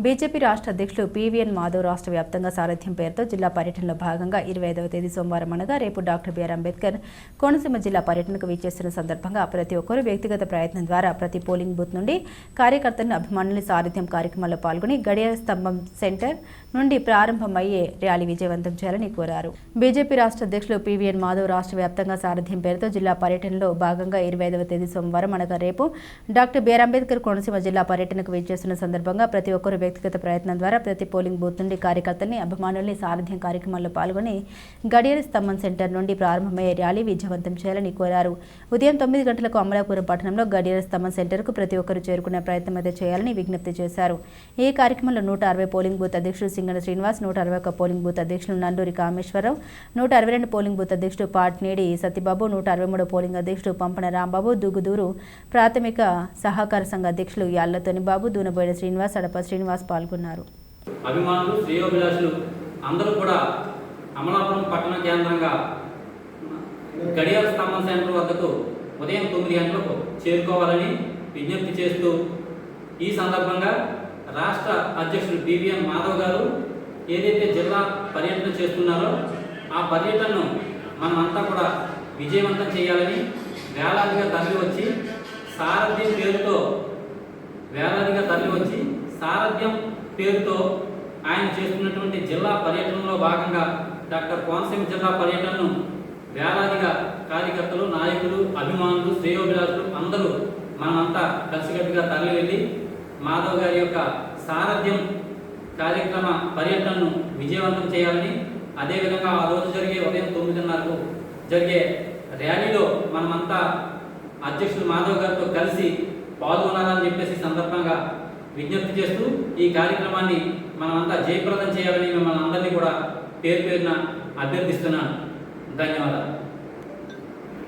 BJP రాష్ట్ర అధ్యక్షులు PVN Madhav రాష్ట్ర వ్యాప్తంగా సారథ్యం పేరుతో జిల్లా పర్యటనలో భాగంగా ఇరవై ఐదవ తేదీ సోమవారం అనగా రేపు డాక్టర్ బిఆర్ అంబేద్కర్ కోనసీమ జిల్లా పర్యటనకు వీచేస్తున్న సందర్భంగా ప్రతి ఒక్కరూ వ్యక్తిగత ప్రయత్నం ద్వారా ప్రతి పోలింగ్ బూత్ నుండి కార్యకర్తలను అభిమానులు సారథ్యం కార్యక్రమంలో పాల్గొని గడియార స్తంభం సెంటర్ నుండి ప్రారంభమయ్యే ర్యాలీ విజయవంతం చేయాలని కోరారు. బీజేపీ రాష్ట్ర అధ్యక్షులు పీవీఎన్ మాధవ్ రాష్ట్ర వ్యాప్తంగా సారథ్యం పేరుతో జిల్లా పర్యటనలో భాగంగా ఇరవై ఐదవ తేదీ సోమవారం అనగా రేపు డాక్టర్ బిఆర్ అంబేద్కర్ కోనసీమ జిల్లా పర్యటనకు వీచేస్తున్న సందర్భంగా ప్రతి ఒక్కరూ వ్యక్తిగత ప్రయత్నం ద్వారా ప్రతి పోలింగ్ బూత్ నుండి కార్యకర్తల్ని అభిమానుల్ని సారథ్యం కార్యక్రమాల్లో పాల్గొని గడియార స్తంభం సెంటర్ నుండి ప్రారంభమయ్యే ర్యాలీ విజయవంతం చేయాలని కోరారు. ఉదయం తొమ్మిది గంటలకు అమలాపురం పట్టణంలో గడియార స్తంభం సెంటర్కు ప్రతి ఒక్కరూ చేరుకునే ప్రయత్నం అయితే చేయాలని విజ్ఞప్తి చేశారు. ఈ కార్యక్రమంలో నూట అరవై పోలింగ్ బూత్ అధ్యక్షుడు సింగన శ్రీనివాస్ నూట అరవై ఒక పోలింగ్ బూత్ అధ్యక్షులు నండూరి కామేశ్వరరావు నూట అరవై రెండు పోలింగ్ బూత్ అధ్యక్షుడు పాట్నేడి సత్యబాబు నూట అరవై మూడు పోలింగ్ అధ్యక్షుడు పంపన రాంబాబు దుగుదూరు ప్రాథమిక సహకార సంఘ అధ్యక్షులు యాళ్ళ తొనిబాబు దూనబోయిన శ్రీనివాస్ అడప శ్రీనివాస్ పాల్గొన్నారు. అభిమానులు శ్రేయోభిలాషులు అందరూ కూడా అమలాపురం పట్టణ కేంద్రంగా గడియార స్తంభం సెంటర్ వద్దకు ఉదయం తొమ్మిది గంటలకు చేరుకోవాలని విజ్ఞప్తి చేస్తూ ఈ సందర్భంగా రాష్ట్ర అధ్యక్షుడు బివిఎన్ మాధవ్ గారు ఏదైతే జిల్లా పర్యటన చేస్తున్నారో ఆ పర్యటనను మనమంతా కూడా విజయవంతం చేయాలని వేలాదిగా తరలి వచ్చి సారథ్యం పేరుతో వేలాదిగా తరలి వచ్చి సారథ్యం పేరుతో ఆయన చేస్తున్నటువంటి జిల్లా పర్యటనలో భాగంగా డాక్టర్ కోనసీమ జిల్లా పర్యటనను వేలాదిగా కార్యకర్తలు నాయకులు అభిమానులు శ్రేయోభిలాషులు అందరూ మనమంతా కలిసికట్టుగా తరలి వెళ్ళి మాధవ్ గారి యొక్క సారథ్యం కార్యక్రమ పర్యటనను విజయవంతం చేయాలని అదేవిధంగా ఆ రోజు జరిగే ఉదయం తొమ్మిదిన్నరకు జరిగే ర్యాలీలో మనమంతా అధ్యక్షులు మాధవ్ గారితో కలిసి పాల్గొనాలని చెప్పేసి సందర్భంగా విజ్ఞప్తి చేస్తూ ఈ కార్యక్రమాన్ని మనమంతా జయప్రదం చేయాలని మిమ్మల్ని అందరినీ కూడా పేరు పేరున అభ్యర్థిస్తున్నాను. ధన్యవాదాలు.